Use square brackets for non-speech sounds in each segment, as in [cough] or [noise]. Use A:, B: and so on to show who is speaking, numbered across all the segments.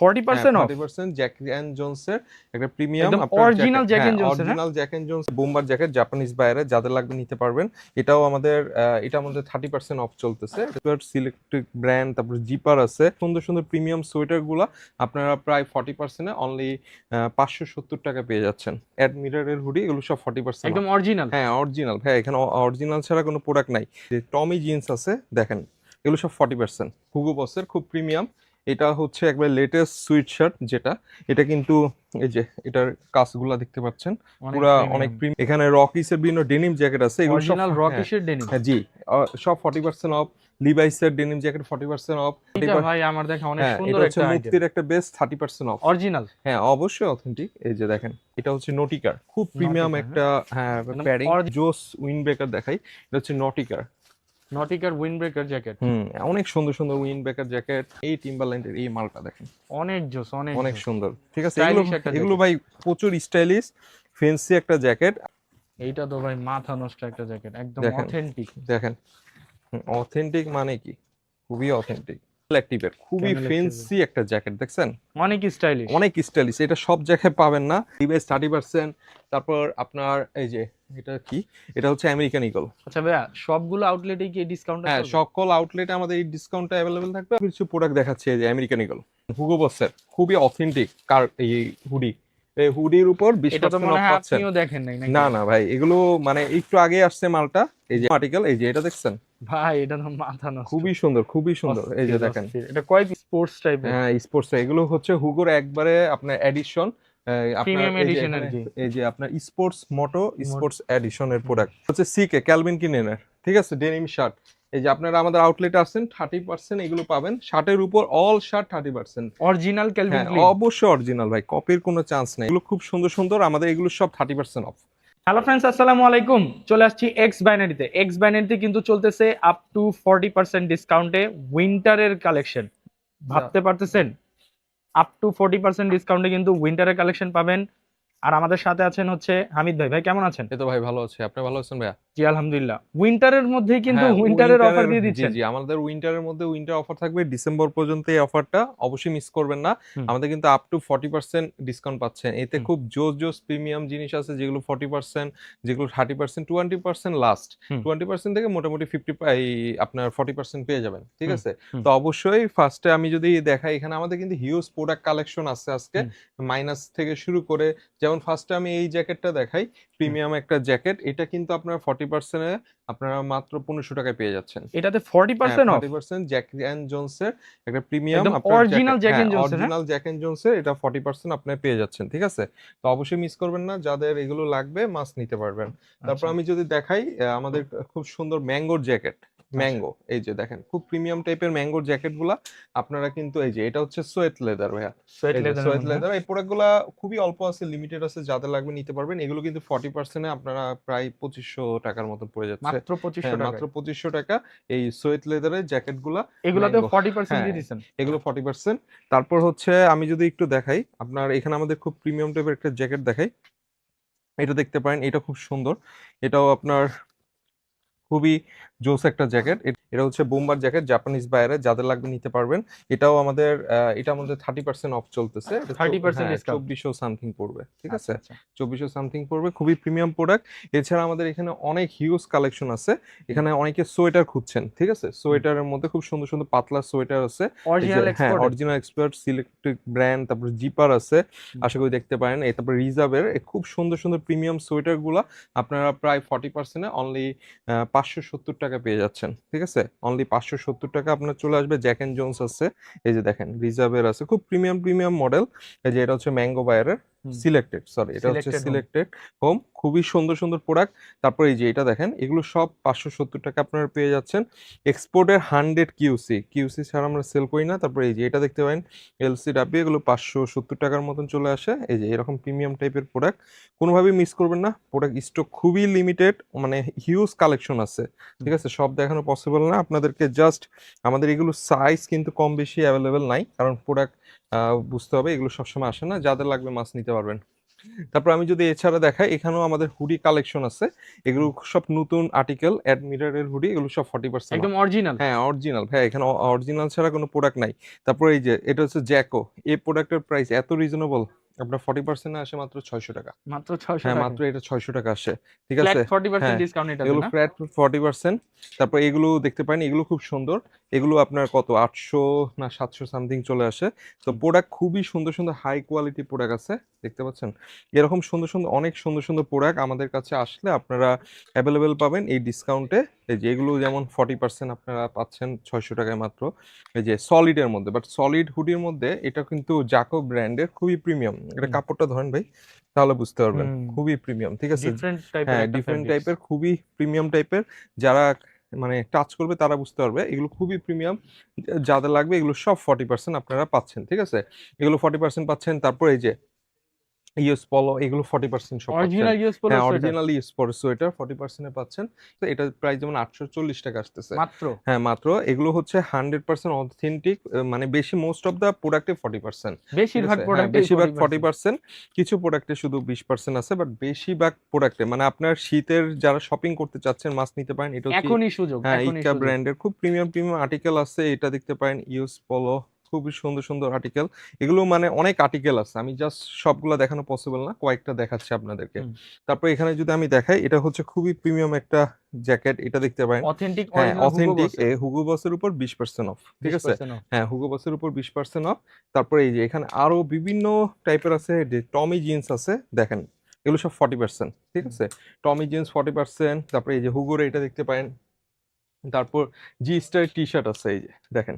A: Forty percent off
B: forty percent Jack and জোনসের একটা premium
A: একদম original Jack and Jones এর, হ্যাঁ?
B: Original Jack and Jones bomber jacket Japanese বাইরে যাদের লাগবে নিতে পারবেন। এটাও আমাদের এটা আমাদের অফ চলতেছে। সিলেক্টেড ব্র্যান্ড তারপর জিপার আছে। সুন্দর সুন্দর প্রিমিয়াম আপনারা প্রায় অনলি টাকা পেয়ে যাচ্ছেন। অ্যাডমিরারের হুডি এগুলো সব
A: একদম অরিজিনাল
B: হ্যাঁ অরিজিনাল হ্যাঁ এখানে অরিজিনাল ছাড়া কোনো প্রোডাক্ট নাই। যে টমি জিন্স আছে দেখেন এগুলো সব ফর্টি পার্সেন্ট হুগো বসের খুব প্রিমিয়াম এটা হচ্ছে একবার লেটেস্ট সুইট শার্ট যেটা। এটা কিন্তু এই যে এটার কাজগুলা দেখতে পাচ্ছেন। পুরা অনেক প্রিমিয়াম এখানে রকিসের বিভিন্ন ডেনিম জ্যাকেট আছে। এগুলো সব
A: অরিজিনাল
B: হ্যাঁ,
A: ডেনিম
B: হ্যাঁ জি। সব forty percent off লিভাইসের denim jacket forty percent off
A: এটা ভাই আমার দেখা অনেক
B: হ্যাঁ এটা
A: সুন্দর
B: হচ্ছে
A: একটা আইটেম
B: মুক্তির একটা best thirty percent off
A: original
B: হ্যাঁ অবশ্যই অথেন্টিক এই যে দেখেন এটা হচ্ছে নটিকার খুব প্রিমিয়াম একটা হ্যাঁ প্যাডিং জোস উইন্ড ব্রেকার দেখাই। এটা হচ্ছে নটিকার
A: নটিকার উইন্ডব্রেকার জ্যাকেট
B: হুম অনেক সুন্দর সুন্দর উইন্ডব্রেকার জ্যাকেট এই টিম্বারল্যান্ডের এই মালটা দেখেন।
A: অনেক জোস অনেক
B: অনেক সুন্দর। ঠিক আছে এগুলো এগুলো ভাই প্রচুর স্টাইলিশ ফেন্সি একটা জ্যাকেট
A: এইটা তো ভাই মাথা নষ্ট একটা জ্যাকেট একদম অথেন্টিক
B: দেখেন। অথেন্টিক মানে কি? খুবই অথেন্টিক অ্যাক্টিভের খুবই ফেন্সি একটা জ্যাকেট দেখছেন?
A: অনেক স্টাইলিশ
B: অনেক স্টাইলিশ এটা সব জায়গায় পাবেন না। ডিভাইস থার্টি পার্সেন্ট তারপর আপনার এই যে এটা কি? এটা হচ্ছে আমেরিকান ইগল
A: আচ্ছা ভাইয়া সবগুলো আউটলেটে কি ডিসকাউন্ট
B: হ্যাঁ সকল আউটলেটে আমাদের এই ডিসকাউন্টটা অ্যাভেলেবেল থাকবে। কিছু প্রোডাক্ট দেখাচ্ছে যে আমেরিকান ইগল হুগো বসের খুবই অথেন্টিক কার এই হুডি এই হুডির উপর
A: আপনিও দেখেন নাই
B: না না ভাই এগুলো মানে একটু আগে আসছে মালটা এই যে আর্টিকেল এই যে এটা দেখছেন?
A: ভাই এটা তো মাথা নষ্ট।
B: খুবই সুন্দর খুবই সুন্দর এই যে দেখেন।
A: এটা কয় স্পোর্টস টাইপের
B: হ্যাঁ স্পোর্টস এগুলো হচ্ছে হুগোর একবারে আপনার এডিশন। এই যে আপনার স্পোর্টস মোটো স্পোর্টস এডিশনের প্রোডাক্ট হচ্ছে সিকে ক্যালভিন কিনেনের ঠিক আছে? ডেনিম শার্ট এই যে আপনারা আমাদের আউটলেটে আসছেন থার্টি পার্সেন্ট এগুলো পাবেন। শার্টের উপর all shirt thirty percent
A: original Calvin
B: অবশ্যই অরিজিনাল ভাই কপির কোনো চান্স নেই। এগুলো খুব সুন্দর সুন্দর আমাদের এগুলো সব thirty percent off
A: hello friends আসসালামু আলাইকুম। চলে আসছি এক্স বাইনারিতে এক্স বাইনারিতে কিন্তু চলতেছে আপ টু ফর্টি পার্সেন্ট ডিসকাউন্টে উইন্টারের কালেকশন ভাবতে পারতেছেন? আপ টু ফর্টি পার্সেন্ট ডিসকাউন্টে কিন্তু উইন্টারের কালেকশন পাবেন। আর আমাদের সাথে আছেন হচ্ছে হামিদ ভাই। ভাই কেমন আছেন?
B: এই তো ভাই ভালো আছে। আপনি ভালো আছেন ভাইয়া?
A: জি আলহামদুলিল্লাহ। উইন্টারের মধ্যেই কিন্তু
B: হ্যাঁ,
A: উইন্টারের অফার দিয়ে দিচ্ছেন।
B: জি আমাদের উইন্টারের মধ্যে উইন্টার অফার থাকবে। ডিসেম্বর পর্যন্ত এই অফারটা অবশ্যই মিস করবেন না। আমাদের কিন্তু up to forty percent discount পাচ্ছেন। এতে খুব জোস জোস প্রিমিয়াম জিনিস আছে যেগুলো ফর্টি পার্সেন্ট যেগুলো thirty percent twenty percent last
A: hmm.
B: Twenty percent থেকে মোটামুটি ফিফটি এই আপনার ফর্টি পার্সেন্ট পেয়ে যাবেন ঠিক আছে? তো অবশ্যই ফার্স্টে আমি যদি দেখাই এখানে আমাদের কিন্তু হিউজ প্রোডাক্ট কালেকশন আছে আজকে। মাইনাস থেকে শুরু করে যেমন ফার্স্টে আমি এই জ্যাকেটটা দেখাই প্রিমিয়াম একটা জ্যাকেট এটা কিন্তু আপনার ফর্টি পার্সেন্টে আপনারা মাত্র পনেরোশো টাকায় পেয়ে যাচ্ছেন।
A: এটাতে forty percent
B: forty percent Jack and জোনসের একটা প্রিমিয়াম
A: Jones এর, হ্যাঁ?
B: অরিজিনাল জ্যাক অ্যান্ড জোনসের এটা ফর্টি পার্সেন্ট আপনি পেয়ে যাচ্ছেন ঠিক আছে? তো অবশ্যই মিস করবেন না যাদের এগুলো লাগবে মাছ নিতে পারবেন।
A: আচ্ছা।
B: তারপর আমি যদি দেখাই আমাদের খুব সুন্দর ম্যাঙ্গোর জ্যাকেট ম্যাঙ্গো। এই যে দেখেন খুব প্রিমিয়াম টাইপের ম্যাঙ্গোর জ্যাকেটগুলা আপনারা কিন্তু এই যে এটা হচ্ছে সোয়েট লেদার ভাইয়া।
A: সোয়েট
B: লেদার এই প্রোডাক্টগুলা খুবই অল্প আছে লিমিটেড আছে যাদের লাগবে নিতে পারবেন। এগুলো কিন্তু ফর্টি পার্সেন্টে আপনারা প্রায় পঁচিশশো টাকার মতো পড়ে যাচ্ছে।
A: মাত্র পঁচিশশো
B: হ্যাঁ,
A: টাকা
B: মাত্র পঁচিশশো টাকা এই সোয়েট লেদারের জ্যাকেটগুলা
A: এগুলোতে ফর্টি পার্সেন্ট দিয়ে। দিচ্ছেন।
B: এগুলো ফর্টি পার্সেন্ট তারপর হচ্ছে আমি যদি একটু দেখাই আপনার এখানে আমাদের খুব প্রিমিয়াম টাইপের একটা জ্যাকেট দেখাই। এটা দেখতে পারেন এটা খুব সুন্দর। এটাও আপনার খুবই জোস একটা জ্যাকেট। এটা হচ্ছে বোম্বার জ্যাকেট জাপানিজ বাইরে যাদের লাগবে নিতে পারবেন। এটাও আমাদের এটা আমাদের থার্টি পার্সেন্ট অফ চলতেছে।
A: 30% discount।
B: চব্বিশশো সামথিং পড়বে ঠিক আছে?
A: আচ্ছা, আচ্ছা।
B: চব্বিশশো সামথিং পড়বে খুবই প্রিমিয়াম প্রোডাক্ট এছাড়া আমাদের এখানে অনেক হিউজ কালেকশন আছে। এখানে অনেকে সোয়েটার খুঁজছেন ঠিক আছে? সোয়েটারের মধ্যে খুব সুন্দর সুন্দর পাতলা সোয়েটার আছে।
A: অরিজিনাল
B: হ্যাঁ
A: export
B: original expert selected brand তারপর জিপার আছে। আশা করি দেখতে পারেন। এই তারপর রিজার্ভের খুব সুন্দর সুন্দর প্রিমিয়াম সোয়েটারগুলা আপনারা প্রায় ফর্টি পার্সেন্টে অনলি পাঁচশো সত্তর টাকা পেয়ে যাচ্ছেন, ঠিক আছে? অনলি পাঁচশো সত্তর টাকা আপনার চলে আসবে জ্যাক অ্যান্ড জোন্স আছে। এই যে দেখেন, রিজার্ভের আছে, খুব প্রিমিয়াম প্রিমিয়াম মডেল এই যে এটা হচ্ছে ম্যাঙ্গো বায়ারের। সিলেক্টেড সরি এটা হচ্ছে সিলেক্টেড হোম খুবই সুন্দর সুন্দর প্রোডাক্ট তারপর এই যে এটা দেখেন এগুলো সব পাঁচশো সত্তর টাকা আপনারা পেয়ে যাচ্ছেন। এক্সপোর্টের হান্ড্রেড কিউসি কিউসি ছাড়া আমরা সেল করি না। তারপর এই যে এটা দেখতে পারেন এলসি ডাব্বি এগুলো পাঁচশো সত্তর টাকার মতন চলে আসে। এই যে এরকম প্রিমিয়াম টাইপের প্রোডাক্ট কোনোভাবেই মিস করবেন না। প্রোডাক্ট স্টক খুবই লিমিটেড মানে হিউজ কালেকশন আছে। ঠিক আছে? সব দেখানো পসিবল না। আপনাদেরকে জাস্ট আমাদের এগুলো সাইজ কিন্তু কম বেশি অ্যাভেলেবেল নাই। কারণ প্রোডাক্ট বুঝতে হবে এগুলো সবসময় আসে না যাদের লাগবে মাছ নিতে পারবেন। তারপর আমি যদি এছাড়া দেখাই এখানেও আমাদের হুডি কালেকশন আছে। এগুলো সব নতুন আর্টিকেল অ্যাডমিরারের হুডি এগুলো সব ফর্টি পার্সেন্ট
A: একদম অরিজিনাল
B: হ্যাঁ অরিজিনাল হ্যাঁ এখানে অরিজিনাল ছাড়া কোনো প্রোডাক্ট নাই। তারপর এই যে এটা হচ্ছে জ্যাকো এই প্রোডাক্টের প্রাইস এত রিজনেবল আপনার ফর্টি পার্সেন্টে আসে মাত্র ছয়শো টাকা।
A: মাত্র 600
B: হ্যাঁ মাত্র এটা ছয়শো টাকা আসে ঠিক
A: ফ্ল্যাট
B: আছে?
A: 40%
B: হ্যাঁ,
A: ডিসকাউন্ট এটা
B: এগুলো ফ্ল্যাট ফর্টি পার্সেন্ট তারপর এগুলো দেখতে পারেন এগুলো খুব সুন্দর। এগুলো আপনার কত? আটশো না সাতশো সামথিং চলে আসে। তো প্রোডাক্ট খুবই সুন্দর সুন্দর হাই কোয়ালিটি প্রোডাক্ট আছে দেখতে পাচ্ছেন? এরকম সুন্দর সুন্দর অনেক সুন্দর সুন্দর প্রোডাক্ট আমাদের কাছে আসলে আপনারা অ্যাভেলেবেল পাবেন এই ডিসকাউন্টে এই যে এগুলো যেমন ফর্টি পার্সেন্ট আপনারা পাচ্ছেন ছয়শো টাকায় মাত্র। এই যে সলিডের মধ্যে বাট সলিড হুডির মধ্যে এটা কিন্তু জাকো ব্র্যান্ডের খুবই প্রিমিয়াম এটা কাপড়টা ধরেন ভাই তাহলে বুঝতে পারবেন। খুবই প্রিমিয়াম ঠিক আছে? হ্যাঁ ডিফারেন্ট টাইপের খুবই প্রিমিয়াম টাইপের যারা মানে টাচ করবে তারা বুঝতে পারবে। এগুলো খুবই প্রিমিয়াম যাদের লাগবে এগুলো সব ফর্টি পার্সেন্ট আপনারা পাচ্ছেন ঠিক আছে? এগুলো ফর্টি পার্সেন্ট পাচ্ছেন। তারপর এই যে ইউএস পলো এগুলো ফর্টি পার্সেন্ট সব
A: original US polo
B: original sport sweater forty পার্সেন্টে পাচ্ছেন। তো এটার প্রাইস যেমন আটশো চল্লিশ টাকা আসতেছে।
A: মাত্র?
B: হ্যাঁ মাত্র। এগুলো হচ্ছে হান্ড্রেড পার্সেন্ট অথেন্টিক মানে বেশি মোস্ট অফ দ্য প্রোডাক্টে ফর্টি পার্সেন্ট
A: বেশিরভাগ
B: হ্যাঁ,
A: প্রোডাক্ট
B: বেশিরভাগ ফর্টি পার্সেন্ট কিছু প্রোডাক্টে শুধু বিশ পার্সেন্ট আছে বাট বেশিরভাগ প্রোডাক্টে মানে আপনার শীতের যারা শপিং করতে চাচ্ছেন মাছ নিতে পারেন এটা
A: এখনই সুযোগ
B: হ্যাঁ ইকা ব্র্যান্ডের খুব প্রিমিয়াম প্রিমিয়াম আর্টিকেল আছে এটা দেখতে পারেন ইউস পলো খুবই সুন্দর সুন্দর আর্টিকেল এগুলো মানে অনেক আর্টিকেল আছে। আমি জাস্ট সবগুলো দেখানো পসিবল না কয়েকটা দেখাচ্ছি আপনাদেরকে। তারপর এখানে যদি আমি দেখাই এটা হচ্ছে খুবই প্রিমিয়াম একটা জ্যাকেট এটা দেখতে পারেন।
A: অথেন্টিক
B: হ্যাঁ অথেন্টিক হুগো বসের উপর বিশ পার্সেন্ট অফ ঠিক আছে? হ্যাঁ হুগো বসের উপর বিশ পার্সেন্ট অফ তারপরে এই যে এখানে আরও বিভিন্ন টাইপের আছে টমি জিন্স আছে দেখেন এগুলো সব ফর্টি পার্সেন্ট ঠিক আছে? টমি জিন্স ফর্টি পার্সেন্ট তারপরে এই যে হুগোর এটা দেখতে পারেন। তারপর জি স্টার টি শার্ট আছে এই যে দেখেন।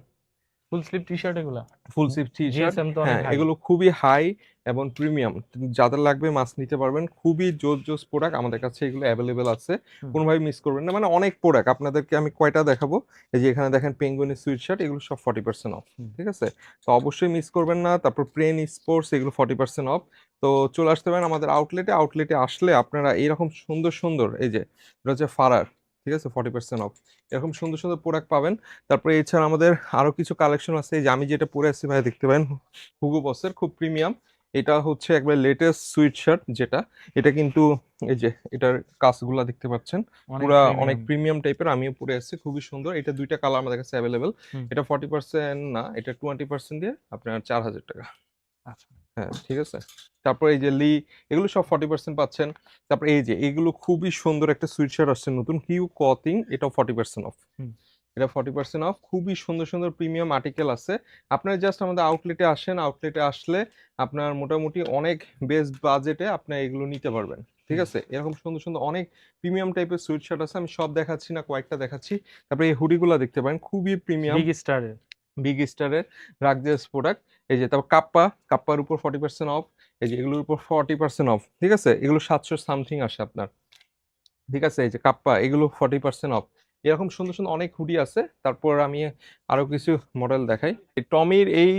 A: ফুল স্লিভ টি শার্ট এগুলা
B: ফুল স্লিভ টি শার্ট হ্যাঁ এগুলো খুবই হাই এবং প্রিমিয়াম যাদের লাগবে মাছ নিতে পারবেন খুবই জোস জোস প্রোডাক্ট আমাদের কাছে এগুলো অ্যাভেলেবেল আছে। কোনোভাবে মিস করবেন না মানে অনেক প্রোডাক্ট আপনাদেরকে আমি কয়টা দেখাবো? এই যে এখানে দেখেন পেঙ্গুইনের সুইট শার্ট এগুলো সব ফর্টি পার্সেন্ট অফ ঠিক আছে? তো অবশ্যই মিস করবেন না। তারপর প্রেন স্পোর্টস এগুলো ফর্টি পার্সেন্ট অফ তো চলে আসতে পারেন আমাদের আউটলেটে আউটলেটে আসলে আপনারা এরকম সুন্দর সুন্দর এই যে এটা হচ্ছে ফারার ঠিক আছে? ফর্টি পার্সেন্ট অফ এরকম সুন্দর সুন্দর প্রোডাক্ট পাবেন। তারপরে এছাড়া আমাদের আরও কিছু কালেকশন আছে। এই যে আমি যেটা পরে আসছি ভাই দেখতে পারেন। হুগো বসের খুব প্রিমিয়াম এটা হচ্ছে একবার লেটেস্ট সুইট শার্ট যেটা। এটা কিন্তু এই যে এটার কাজগুলা দেখতে পাচ্ছেন। পুরা অনেক প্রিমিয়াম টাইপের আমিও পরে আসছি। খুবই সুন্দর। এটা দুইটা কালার আমাদের কাছে অ্যাভেলেবেল এটা ফর্টি পার্সেন্ট না এটা টোয়েন্টি পার্সেন্ট দিয়ে আপনার চার হাজার টাকা।
A: আচ্ছা।
B: হ্যাঁ ঠিক আছে? তারপর এই যে লি এগুলো সব ফর্টি পার্সেন্ট পাচ্ছেন। তারপর এই যে এগুলো খুবই সুন্দর একটা সুইট শার্ট আসছে নতুন হিউ কতিং এটাও ফর্টি পার্সেন্ট অফ এটা ফর্টি পার্সেন্ট অফ খুবই সুন্দর সুন্দর প্রিমিয়াম আর্টিকেল আছে। আপনারা জাস্ট আমাদের আউটলেটে আসেন আউটলেটে আসলে আপনার মোটামুটি অনেক বেস্ট বাজেটে আপনি এগুলো নিতে পারবেন ঠিক আছে? এরকম সুন্দর সুন্দর অনেক প্রিমিয়াম টাইপের সুইট শার্ট আছে আমি সব দেখাচ্ছি না কয়েকটা দেখাচ্ছি। তারপরে এই হুডিগুলো দেখতে পারেন খুবই প্রিমিয়াম
A: বিগ স্টারের
B: বিগ স্টারের রাগজেস প্রোডাক্ট এই যে তারপর কাপ্পা, কাপ্পার উপর ফর্টি পার্সেন্ট অফ এই যে এগুলোর উপর ফর্টি পার্সেন্ট অফ ঠিক আছে? এগুলো সাতশো সামথিং আসে আপনার, ঠিক আছে? এই যে কাপ্পা, এগুলো ফর্টি পার্সেন্ট অফ এরকম সুন্দর সুন্দর অনেক হুডি আছে। তারপর আমি আরও কিছু মডেল দেখাই। এই টমির এই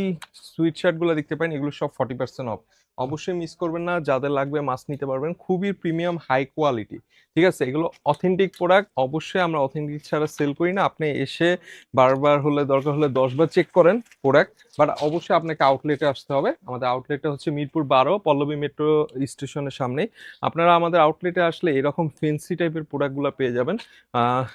B: সুইট শার্টগুলো দেখতে পারেন, এগুলো সব ফর্টি পার্সেন্ট অফ অবশ্যই মিস করবেন না, যাদের লাগবে মাছ নিতে পারবেন। খুবই প্রিমিয়াম হাই কোয়ালিটি ঠিক আছে? এগুলো অথেন্টিক প্রোডাক্ট অবশ্যই আমরা অথেন্টিক ছাড়া সেল করি না। আপনি এসে বারবার হলে, দরকার হলে দশবার চেক করেন প্রোডাক্ট বাট অবশ্যই আপনাকে আউটলেটে আসতে হবে। আমাদের আউটলেটটা হচ্ছে মিরপুর বারো, পল্লবী মেট্রো স্টেশনের সামনেই। আপনারা আমাদের আউটলেটে আসলে এরকম ফেন্সি টাইপের প্রোডাক্টগুলো পেয়ে যাবেন।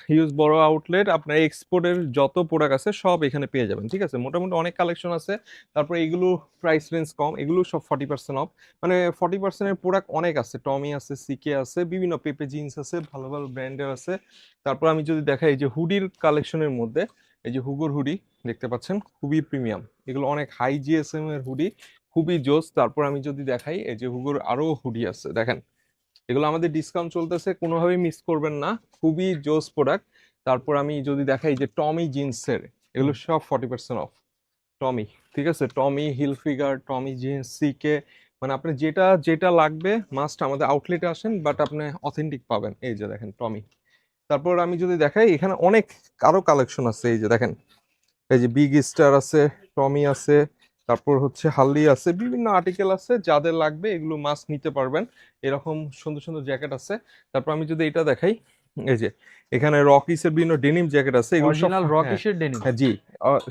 B: হিউজ বড় আউটলেট আপনার এক্সপোর্টের যত প্রোডাক্ট আছে, সব এখানে পেয়ে যাবেন। ঠিক আছে? মোটামুটি অনেক কালেকশন আছে। তারপর এগুলো প্রাইস রেঞ্জ কম। এগুলো সব ফর্টি পার্সেন্ট অফ মানে ফর্টি পার্সেন্টের প্রোডাক্ট অনেক আছে। টমি আছে সিকে আছে, বিভিন্ন পেপে জিন্স আছে, ভালো ভালো ব্র্যান্ডের আছে। তারপর আমি যদি দেখাই এই যে হুডির কালেকশনের মধ্যে, এই যে হুগোর হুডি দেখতে পাচ্ছেন, খুবই প্রিমিয়াম এগুলো অনেক হাই জিএসএম এর হুডি খুবই জোস। তারপর আমি যদি দেখাই, এই যে হুগোর আরও হুডি আছে, দেখেন। এগুলো আমাদের ডিসকাউন্ট চলতেছে, কোনোভাবেই মিস করবেন না। খুবই জোস প্রোডাক্ট তারপর আমি যদি দেখাই যে টমি জিন্সের এগুলো সব ফর্টি পার্সেন্ট অফ টমি ঠিক আছে? Tommy Hilfiger Tommy jeans CK মানে আপনি যেটা যেটা লাগবে মাস্ট আমাদের আউটলেটে আসেন বাট আপনি অথেন্টিক পাবেন। এই যে দেখেন টমি তারপর আমি যদি দেখাই এখানে অনেক আরও কালেকশন আছে এই যে দেখেন। এই যে বিগ স্টার আছে টমি আছে তারপর হচ্ছে হাল্লি আছে বিভিন্ন আর্টিকেল আছে যাদের লাগবে এগুলো মাছ নিতে পারবেন। এরকম সুন্দর সুন্দর জ্যাকেট আছে। তারপর আমি যদি এটা দেখাই এই যে এখানে রকিসের বিভিন্ন ডেনিম জ্যাকেট আছে এগুলো সব হ্যাঁ,
A: ডেনিম
B: হ্যাঁ জি।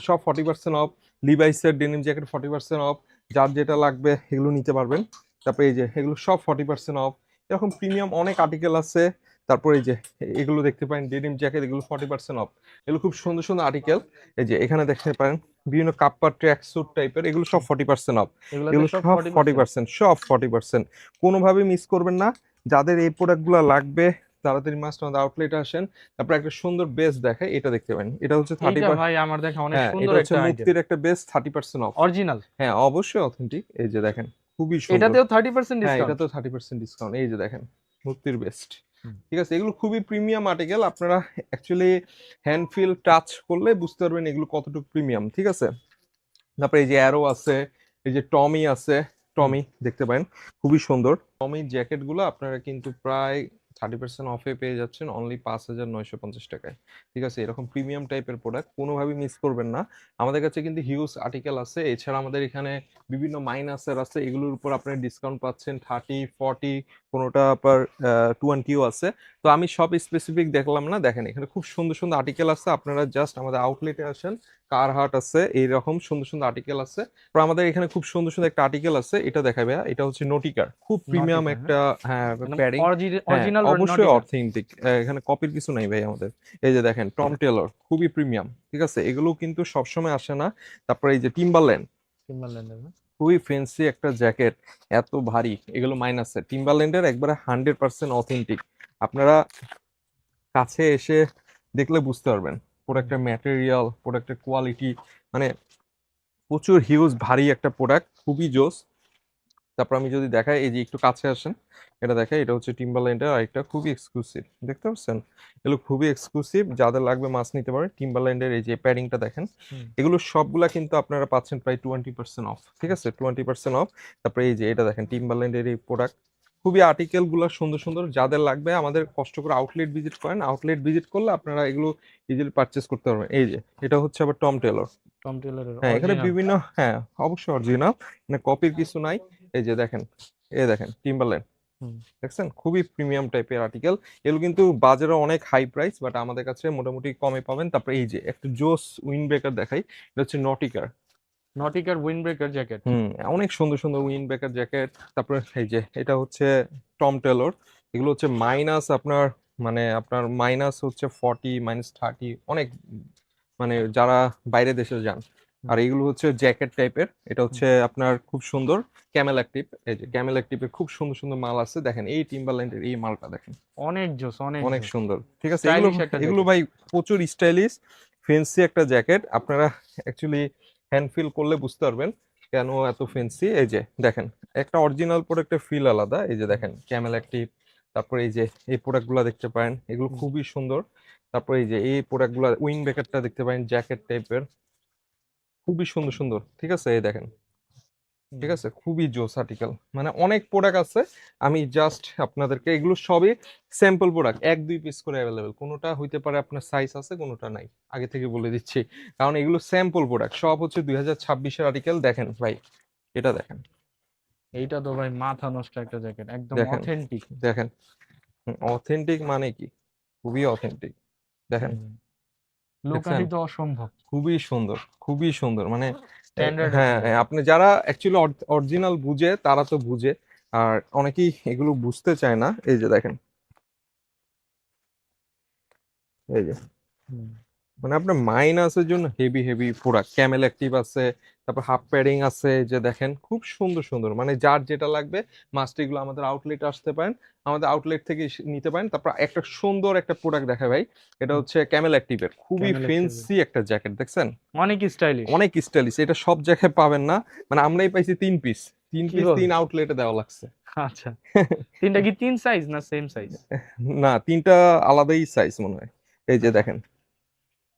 B: সব forty percent off লিভাইসের denim jacket forty percent off যার যেটা লাগবে এগুলো নিতে পারবেন। তারপরে এই যে এগুলো সব ফর্টি পার্সেন্ট অফ এরকম প্রিমিয়াম অনেক আর্টিকেল আছে। তারপরে এই যে এগুলো দেখতে পারেন ডেনিম জ্যাকেট এগুলো ফর্টি পার্সেন্ট অফ এগুলো খুব সুন্দর সুন্দর আর্টিকেল এই যে এখানে দেখতে পারেন বিভিন্ন কাপ্পার ট্র্যাক স্যুট টাইপের এগুলো সব ফর্টি পার্সেন্ট অফ এগুলো সব ফর্টি পার্সেন্ট সব ফর্টি পার্সেন্ট কোনোভাবে মিস করবেন না। যাদের এই প্রোডাক্টগুলো লাগবে তাড়াতাড়ি মাস্ট আমাদের আউটলেট আসেন। তারপর একটা সুন্দর বেস দেখে এটা দেখতে পারেন। এটা হচ্ছে থার্টি
A: এইটা ভাই আমার দেখা অনেক
B: হ্যাঁ
A: সুন্দর একটা
B: মুক্তির একটা best thirty percent off
A: original
B: হ্যাঁ অবশ্যই অথেন্টিক এই যে দেখেন খুবই সুন্দর।
A: এটাতেও 30%
B: হ্যাঁ এটা
A: ডিসকাউন্ট
B: তো থার্টি পার্সেন্ট ডিসকাউন্ট এই যে দেখেন মুক্তির বেস্ট ঠিক আছে এগুলো খুবই প্রিমিয়াম আর্টিকেল আপনারা অ্যাকচুয়ালি হ্যান্ড ফিল টাচ করলে বুঝতে পারবেন এগুলো কতটুকু প্রিমিয়াম ঠিক আছে? তারপরে এই যে অ্যারো আছে এই যে টমি আছে। টমি দেখতে পারেন খুবই সুন্দর। টমি জ্যাকেটগুলো আপনারা কিন্তু প্রায় থার্টি পার্সেন্ট অফে পেয়ে যাচ্ছেন অনলি পাঁচ হাজার নয়শো পঞ্চাশ টাকায়। ঠিক আছে এরকম প্রিমিয়াম টাইপের প্রোডাক্ট কোনোভাবেই মিস করবেন না। আমাদের কাছে কিন্তু হিউজ আর্টিকেল আছে এছাড়া আমাদের এখানে বিভিন্ন মাইনাসের আছে এগুলোর উপর আপনি ডিসকাউন্ট পাচ্ছেন থার্টি ফর্টি কোনোটা আবার টোয়েন্টিও আছে। তো আমি সব স্পেসিফিক দেখলাম না দেখেন এখানে খুব সুন্দর সুন্দর আর্টিকেল আছে আপনারা জাস্ট আমাদের আউটলেটে আসেন কার হাট আছে এইরকম সুন্দর সুন্দর আর্টিকেল আছে। আমাদের এখানে খুব সুন্দর সুন্দর একটা আর্টিকেল আছে এটা দেখাবে এটা হচ্ছে নোটিকার খুব প্রিমিয়াম একটা হ্যাঁ প্যাডিং
A: অরিজিনাল
B: অবশ্যই অথেন্টিক এখানে কপির কিছু নাই ভাই আমাদের। এই যে দেখেন টম টেলর খুবই প্রিমিয়াম ঠিক আছে? এগুলো কিন্তু সবসময় আসে না। তারপরে এই যে টিম্বারল্যান্ড খুবই ফেন্সি একটা জ্যাকেট এত ভারী এগুলো মাইনাসে টিম্বারল্যান্ডের একবারে হান্ড্রেড পার্সেন্ট অথেন্টিক আপনারা কাছে এসে দেখলে বুঝতে পারবেন। প্রোডাক্টের ম্যাটেরিয়াল প্রোডাক্টের কোয়ালিটি মানে প্রচুর হিউজ ভারী একটা প্রোডাক্ট খুবই জোস। তারপর আমি যদি দেখাই এই যে একটু কাছে আসেন এটা দেখাই এটা হচ্ছে টিম্বারল্যান্ডের আরেকটা খুবই এক্সক্লুসিভ দেখতে পাচ্ছেন? এগুলো খুবই এক্সক্লুসিভ যাদের লাগবে মাছ নিতে পারে টিম্বারল্যান্ডের এই যে প্যাডিংটা দেখেন। এগুলো সবগুলা কিন্তু আপনারা পাচ্ছেন প্রায় টোয়েন্টি পার্সেন্ট অফ ঠিক আছে? টোয়েন্টি পার্সেন্ট অফ তারপরে এই যে এটা দেখেন টিম্বারল্যান্ডের এই প্রোডাক্ট খুবই আর্টিকেলগুলো সুন্দর সুন্দর যাদের লাগবে আমাদের কষ্ট করে আউটলেট ভিজিট করেন আউটলেট ভিজিট করলে আপনারা এগুলো ইজিলি পারচেস করতে পারবেন এই যে এটা হচ্ছে আবার টম টেলর
A: টম টেলরের
B: হ্যাঁ এখানে বিভিন্ন হ্যাঁ অবশ্যই অরিজিনাল মানে কপির কিছু নাই এই যে দেখেন এই দেখেন টিম্বারল্যান্ড। দেখছেন? খুবই প্রিমিয়াম টাইপের আর্টিকেল এগুলো কিন্তু বাজারে অনেক হাই প্রাইস বাট আমাদের কাছে মোটামুটি কমে পাবেন। তারপরে এই যে একটা জোস উইন্ড ব্রেকার দেখাই। এটা হচ্ছে নটিকার
A: নটিকার উইন্ড ব্রেকার জ্যাকেট
B: হুম অনেক সুন্দর সুন্দর উইন্ড ব্রেকার জ্যাকেট তারপরে এই যে এটা হচ্ছে টম টেলর এগুলো হচ্ছে মাইনাস আপনার মানে আপনার মাইনাস হচ্ছে ফর্টি মাইনাস থার্টি অনেক মানে যারা বাইরে দেশে যান। আর এগুলো হচ্ছে জ্যাকেট টাইপের এটা হচ্ছে আপনার খুব সুন্দর ক্যামেল অ্যাক্টিভ এই যে ক্যামেল অ্যাক্টিভের খুব সুন্দর সুন্দর মাল আছে। দেখেন এই টিম্বারল্যান্ডের এই মালটা দেখেন।
A: অনেক জোস অনেক
B: অনেক সুন্দর। ঠিক আছে এগুলো এগুলো ভাই প্রচুর স্টাইলিশ ফেন্সি একটা জ্যাকেট। আপনারা অ্যাকচুয়ালি হ্যান্ড ফিল করলে বুঝতে পারবেন কেন এত ফেন্সি এই যে দেখেন একটা অরিজিনাল প্রোডাক্টের ফিল আলাদা। এই যে দেখেন ক্যামেল অ্যাক্টিভ তারপরে এই যে এই প্রোডাক্টগুলো দেখতে পারেন। এগুলো খুবই সুন্দর। তারপরে এই যে এই প্রোডাক্টগুলো উইং ব্রেকারটা দেখতে পারেন জ্যাকেট টাইপের খুবই সুন্দর সুন্দর। ঠিক আছে? এই দেখেন। ঠিক আছে? খুবই জোস আর্টিকেল মানে অনেক প্রোডাক্ট আছে। আমি জাস্ট আপনাদেরকে এগুলো সবই স্যাম্পল প্রোডাক্ট এক দুই পিস করে অ্যাভেলেবেল কোনোটা হইতে পারে আপনার সাইজ আছে কোনোটা নাই। আগে থেকে বলে দিচ্ছি। কারণ এগুলো স্যাম্পল প্রোডাক্ট সব হচ্ছে দুই হাজার ছাব্বিশের আর্টিকেল দেখেন ভাই এটা দেখেন।
A: এইটা তো ভাই মাথা নষ্ট একটা জ্যাকেট একদম অথেন্টিক
B: দেখেন। অথেন্টিক মানে কি? খুবই অথেন্টিক দেখেন।
A: লোকালি তো অসম্ভব।
B: খুবই সুন্দর খুবই সুন্দর। মানে হ্যাঁ হ্যাঁ, আপনি যারা অ্যাকচুয়ালি অরিজিনাল বুঝে তারা তো বুঝে। আর অনেকেই এগুলো বুঝতে চায় না। এই যে দেখেন। এই যে। মানে আপনার মাইনাসের জন্য heavy heavy product Camel Active আছে তারপর হাফ প্যাডিং আছে যে দেখেন খুব সুন্দর সুন্দর। মানে যার যেটা লাগবে মাস্ট এগুলো আমাদের আউটলেট আসতে পারেন। আমাদের আউটলেট থেকে নিতে পারেন। তারপর একটা সুন্দর একটা প্রোডাক্ট দেখা ভাই এটা হচ্ছে ক্যামেল অ্যাক্টিভের খুবই ফেন্সি একটা জ্যাকেট দেখছেন?
A: অনেক স্টাইলিশ
B: অনেক স্টাইলিশ এটা সব জায়গায় পাবেন না। মানে আমরাই পাইছি তিন পিস তিন পিস? তিন আউটলেটে দেওয়া লাগছে।
A: আচ্ছা। তিনটা কি তিন সাইজ না সেম সাইজ [laughs]
B: না তিনটা আলাদাই সাইজ মনে হয়। এই যে দেখেন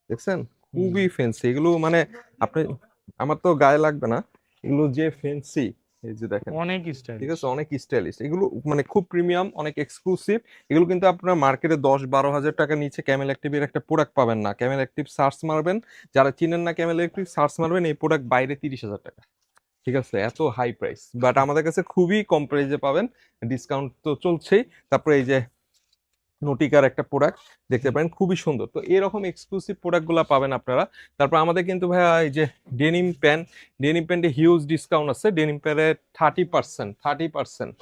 B: দেখছেন? খুবই ফেন্সি এগুলো মানে আপনি আমার তো গায়ে লাগবে না। এগুলো যে ফেন্সি এই যে দেখেন।
A: অনেক স্টাইল
B: ঠিক আছে? অনেক স্টাইলিশ এগুলো মানে খুব প্রিমিয়াম অনেক এক্সক্লুসিভ এগুলো কিন্তু আপনার মার্কেটে দশ বারো হাজার টাকা নিচে ক্যামেল অ্যাক্টিভের একটা প্রোডাক্ট পাবেন না। ক্যামেল অ্যাক্টিভ সার্চ মারবেন। যারা চিনেন না ক্যামেল অ্যাক্টিভ সার্চ মারবেন এই প্রোডাক্ট বাইরে তিরিশ হাজার টাকা। ঠিক আছে? এত হাই প্রাইস বাট আমাদের কাছে খুবই কম প্রাইসে পাবেন। ডিসকাউন্ট তো চলছেই। তারপরে এই যে নোটিকার একটা প্রোডাক্ট দেখতে পারেন খুবই সুন্দর। তো এরকম এক্সক্লুসিভ প্রোডাক্টগুলো পাবেন আপনারা। তারপর আমাদের কিন্তু ভাইয়া এই যে ডেনিম প্যান্ট ডেনিম প্যান্টে হিউজ ডিসকাউন্ট আছে। ডেনিম প্যান্টে থার্টি পার্সেন্ট থার্টি পার্সেন্ট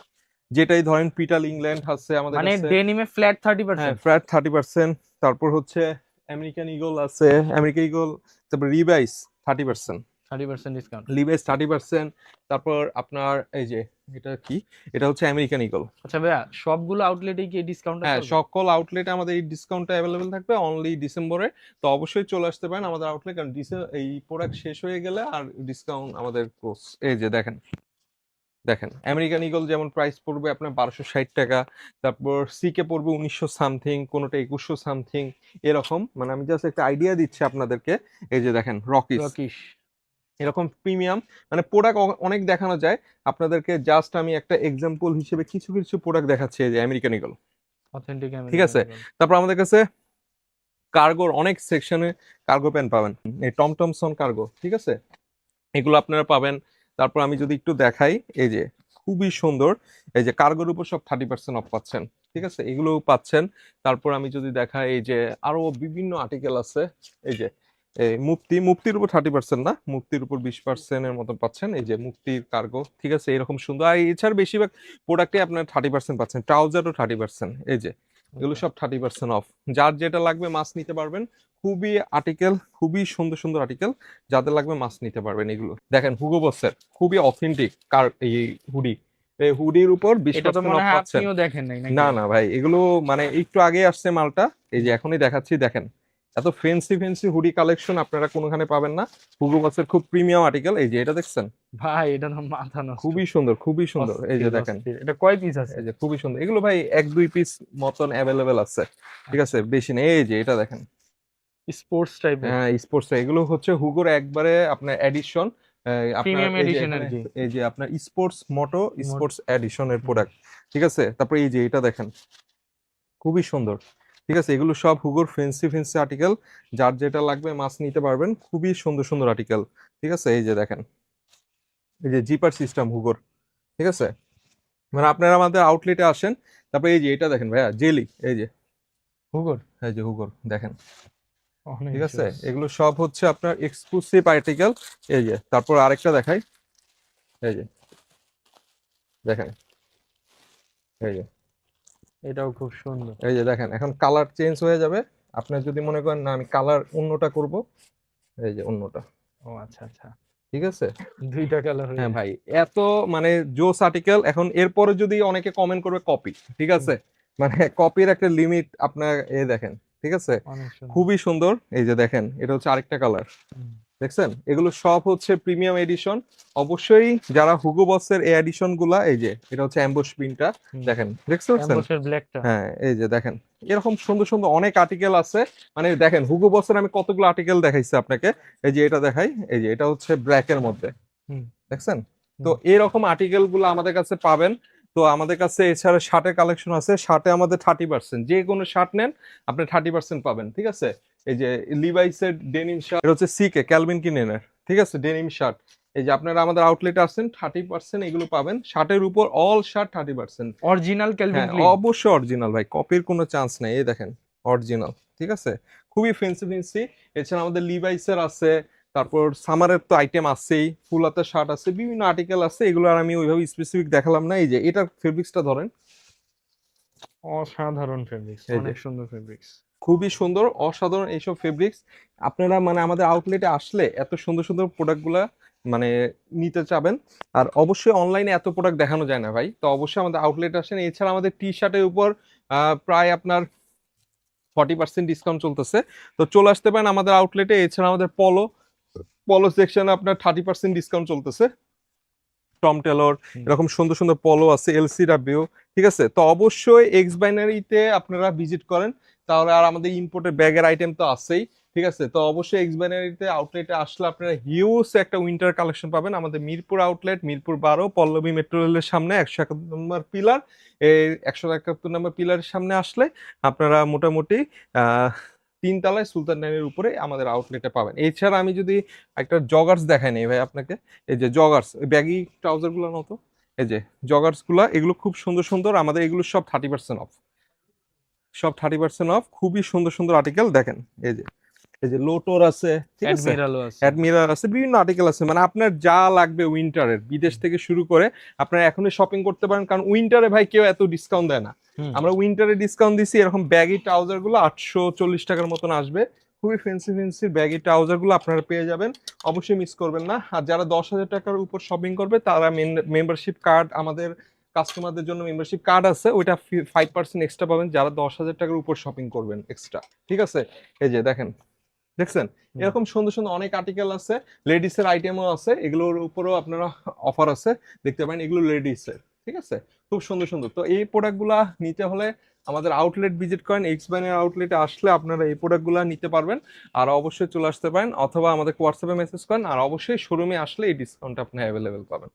B: যেটাই ধরেন পিটাল ইংল্যান্ড আছে আমাদের
A: মানে ডেনিমে ফ্ল্যাট থার্টি
B: হ্যাঁ
A: পার্সেন্ট
B: ফ্ল্যাট থার্টি পার্সেন্ট তারপর হচ্ছে আমেরিকান ইগল আছে। আমেরিকান ইগল তারপর Levi's thirty percent
A: thirty percent discount
B: Levi's thirty percent তারপর আপনার এই যে এটা কি? এটা হচ্ছে আমেরিকান ইগল
A: আচ্ছা ভাইয়া সবগুলো আউটলেটে কি ডিসকাউন্ট
B: হ্যাঁ সকল আউটলেটে আমাদের এই ডিসকাউন্টটা অ্যাভেলেবেল থাকবে অনলি ডিসেম্বরে। তো অবশ্যই চলে আসতে পারেন আমাদের আউটলেট কারণ এই প্রোডাক্ট শেষ হয়ে গেলে আর ডিসকাউন্ট আমাদের ক্লোজ এই যে দেখেন দেখেন আমেরিকান ইগল যেমন প্রাইস পড়বে আপনার বারোশো ষাট টাকা তারপর সিকে পড়বে উনিশশো সামথিং কোনোটা একুশশো সামথিং এরকম। মানে আমি জাস্ট একটা আইডিয়া দিচ্ছি আপনাদেরকে। এই যে দেখেন রকিস
A: রকিশ
B: এরকম প্রিমিয়াম মানে প্রোডাক্ট অনেক দেখানো যায়। আপনাদেরকে জাস্ট আমি একটা এক্সাম্পল হিসেবে কিছু কিছু প্রোডাক্ট দেখাচ্ছি যে আমেরিকান ইগল
A: অথেন্টিক
B: ঠিক আছে। তারপর আমাদের কাছে কার্গোর অনেক সেকশনে কার্গো প্যান্ট পাবেন। এই টম টমসন কার্গো ঠিক আছে? এগুলো আপনারা পাবেন। তারপর আমি যদি একটু দেখাই এই যে খুবই সুন্দর এই যে কার্গোর উপর সব থার্টি পার্সেন্ট অফ পাচ্ছেন ঠিক আছে? এগুলোও পাচ্ছেন। তারপর আমি যদি দেখাই এই যে আরও বিভিন্ন আর্টিকেল আছে এই যে এই মুক্তি মুক্তির উপর থার্টি পার্সেন্ট না? মুক্তির উপর বিশ পার্সেন্টের মতো পাচ্ছেন। এই যে মুক্তির কার্গো ঠিক আছে এরকম সুন্দর। আর এছাড়া বেশিরভাগ প্রোডাক্টে আপনার থার্টি পার্সেন্ট পাচ্ছেন। ট্রাউজারও থার্টি পার্সেন্ট। এই যে এগুলো সব থার্টি পার্সেন্ট অফ যার যেটা লাগবে মাছ নিতে পারবেন। খুবই আর্টিকেল খুবই সুন্দর সুন্দর আর্টিকেল যাদের লাগবে মাছ নিতে পারবেন এগুলো। দেখেন হুগো বসের খুবই অথেন্টিক কার এই হুডি এই হুডির উপর বিশ পার্সেন্ট অফ পাচ্ছেন? না না ভাই এগুলো মানে একটু আগে আসছে মালটা। এই যে এখনই দেখাচ্ছি দেখেন। এত ফেন্সি ফেন্সি হুডি কালেকশন আপনারা কোনোখানে পাবেন না। হুগো বসের খুব প্রিমিয়াম আর্টিকেল এই যে এটা দেখছেন?
A: ভাই এটা তো মাথা না
B: খুবই সুন্দর খুবই সুন্দর এই যে দেখেন।
A: এটা কয় পিস আছে?
B: এই যে খুবই সুন্দর। এগুলো ভাই এক দুই পিস মতন অ্যাভেলেবেল আছে। ঠিক আছে? বেশি নেই। এই যে এটা দেখেন।
A: স্পোর্টস টাইপ
B: হ্যাঁ স্পোর্টস এগুলো হচ্ছে হুগোর একবারে আপনার এডিশন
A: কি।
B: এই যে আপনার স্পোর্টস মোটো স্পোর্টস এডিশনের প্রোডাক্ট ঠিক আছে? তারপরে এই যে এটা দেখেন। খুবই সুন্দর। ঠিক আছে? এগুলো সব হুগোর ফেন্সি ফেন্সি আর্টিকেল যার যেটা লাগবে মাছ নিতে পারবেন। খুবই সুন্দর সুন্দর আর্টিকেল ঠিক আছে? এই যে দেখেন। এই যে জিপার সিস্টেম হুগোর। ঠিক আছে? মানে আপনারা আমাদের আউটলেটে আসেন। তারপরে এই যে এটা দেখেন ভাইয়া জেলি এই যে।
A: হুগোর?
B: এই যে হুগোর দেখেন। ঠিক আছে? এগুলো সব হচ্ছে আপনার এক্সক্লুসিভ আর্টিকেল এই যে তারপর আরেকটা দেখাই। এই যে। দেখেন। এই যে।
A: এটাও খুব সুন্দর।
B: এই যে দেখেন এখন কালার চেঞ্জ হয়ে যাবে। আপনার যদি মনে করেন না আমি কালার অন্যটা করব এই যে অন্যটা।
A: ও আচ্ছা আচ্ছা।
B: ঠিক আছে?
A: দুইটা কালার
B: হ্যাঁ ভাই এত মানে জোস আর্টিকেল এখন এরপরে যদি অনেকে কমেন্ট করবে কপি ঠিক আছে? মানে কপির একটা লিমিট আপনার এ দেখেন ঠিক আছে? খুবই সুন্দর। এই যে দেখেন এটা হচ্ছে আরেকটা কালার। দেখছেন? এগুলো সব হচ্ছে প্রিমিয়াম এডিশন। অবশ্যই যারা হুগো বসের এই এডিশনগুলা এই যে এটা হচ্ছে অ্যাম্বুশ প্রিন্টটা দেখেন দেখতে পাচ্ছেন? হ্যাঁ এই যে দেখেন এরকম সুন্দর সুন্দর অনেক আর্টিকেল আছে। মানে দেখেন হুগো বসের আমি কতগুলো আর্টিকেল দেখাইছি আপনাকে। এই যে এটা দেখাই এই যে এটা হচ্ছে ব্ল্যাক এর মধ্যে। দেখছেন? তো এরকম আর্টিকেলগুলো আমাদের কাছে পাবেন। তো আমাদের কাছে এছাড়া শার্টের কালেকশন আছে। শার্টে আমাদের থার্টি পার্সেন্ট যে কোনো শার্ট নেন আপনি থার্টি পার্সেন্ট পাবেন ঠিক আছে? এই যে লিভাইসের ডেনিম শার্ট এটা হচ্ছে সিকে ক্যালভিন কিনেনের ঠিক আছে? ডেনিম শার্ট এই যে আপনারা আমাদের আউটলেটে আসছেন থার্টি পার্সেন্ট এগুলো পাবেন। শার্টের উপর all shirt thirty percent
A: original Calvin
B: অবশ্যই অরিজিনাল ভাই কপির কোনো চান্স নেই এই দেখেন অরিজিনাল ঠিক আছে? খুবই ফেন্সি ফেন্সি এছাড়া আমাদের লিভাইসের আছে তারপর সামারের তো আইটেম আছেই ফুল হাতের শার্ট আছে বিভিন্ন আর্টিকেল আছে এগুলো আর আমি ওইভাবে স্পেসিফিক দেখালাম না। এই যে এটার ফেব্রিক্সটা ধরেন।
A: অসাধারণ ফেব্রিক্স অনেক সুন্দর ফেব্রিক্স
B: খুবই সুন্দর অসাধারণ এইসব ফেব্রিক্স আপনারা মানে আমাদের আউটলেটে আসলে এত সুন্দর সুন্দর প্রোডাক্টগুলা মানে নিতে চাবেন। আর অবশ্যই অনলাইনে এত প্রোডাক্ট দেখানো যায় না ভাই। তো অবশ্যই আমাদের আউটলেট আসেন। এছাড়া আমাদের টি শার্টের উপর প্রায় আপনার ফর্টি পার্সেন্ট ডিসকাউন্ট চলতেছে। তো চলে আসতে পারেন আমাদের আউটলেটে এছাড়া আমাদের পলো পলো সেকশনে আপনার থার্টি পার্সেন্ট ডিসকাউন্ট চলতেছে। টম টেলর এরকম সুন্দর সুন্দর পলো আছে এলসি ডাব্লিউ ঠিক আছে? তো অবশ্যই এক্স বাইনারিতে আপনারা ভিজিট করেন। তাহলে আর আমাদের ইম্পোর্টের ব্যাগের আইটেম তো আছেই, ঠিক আছে? তো অবশ্যই এক্স বাইনারিতে আউটলেটে আসলে আপনারা হিউজ একটা উইন্টার কালেকশন পাবেন। আমাদের মিরপুর আউটলেট মিরপুর বারো, পল্লবী মেট্রো রেলের সামনে একশো একাত্তর নম্বর পিলার এই একশো একাত্তর নম্বর পিলারের সামনে আসলে আপনারা মোটামুটি তিনতলায় সুলতান ডাইনের উপরে আমাদের আউটলেটে পাবেন। এছাড়া আমি যদি একটা জগার্স দেখাই নেই ভাই আপনাকে, এই যে জগার্স ব্যাগি ট্রাউজারগুলো মতো এই যে জগার্সগুলা, এগুলো খুব সুন্দর সুন্দর, আমাদের এগুলো সব থার্টি পার্সেন্ট অফ সব থার্টি পার্সেন্ট অফ খুবই সুন্দর সুন্দর আর্টিকেল দেখেন। এই যে এই যে লোটোর আছে ঠিক আছে? অ্যাডমিরাল আছে। বিভিন্ন আর্টিকেল আছে। মানে আপনার যা লাগবে উইন্টারের বিদেশ থেকে শুরু করে আপনারা এখনই শপিং করতে পারেন কারণ উইন্টারে ভাই কেউ এত ডিসকাউন্ট দেয় না। আমরা উইন্টারে ডিসকাউন্ট দিছি এরকম ব্যাগি ট্রাউজারগুলো আটশো চল্লিশ টাকার মতন আসবে। খুবই ফেন্সি ফেন্সি ব্যাগি ট্রাউজারগুলো আপনারা পেয়ে যাবেন। অবশ্যই মিস করবেন না। আর যারা দশ হাজার টাকার উপর শপিং করবে তারা মেম্বারশিপ কার্ড আমাদের কাস্টমারদের জন্য মেম্বারশিপ কার্ড আছে ওইটা ফাইভ পার্সেন্ট এক্সট্রা পাবেন যারা দশ হাজার টাকার উপর শপিং করবেন এক্সট্রা ঠিক আছে? এই যে দেখেন দেখছেন? এরকম সুন্দর সুন্দর অনেক আর্টিকেল আছে লেডিসের আইটেমও আছে এগুলোর উপরেও আপনারা অফার আছে দেখতে পারেন এগুলো লেডিসের ঠিক আছে? খুব সুন্দর সুন্দর। তো এই প্রোডাক্টগুলা নিতে হলে আমাদের আউটলেট ভিজিট করেন এক্স ব্যানের আউটলেটে আসলে আপনারা এই প্রোডাক্টগুলো নিতে পারবেন আর অবশ্যই চলে আসতে পারেন অথবা আমাদের হোয়াটসঅ্যাপে মেসেজ করেন আর অবশ্যই শোরুমে আসলে এই ডিসকাউন্ট আপনি অ্যাভেলেবেল পাবেন।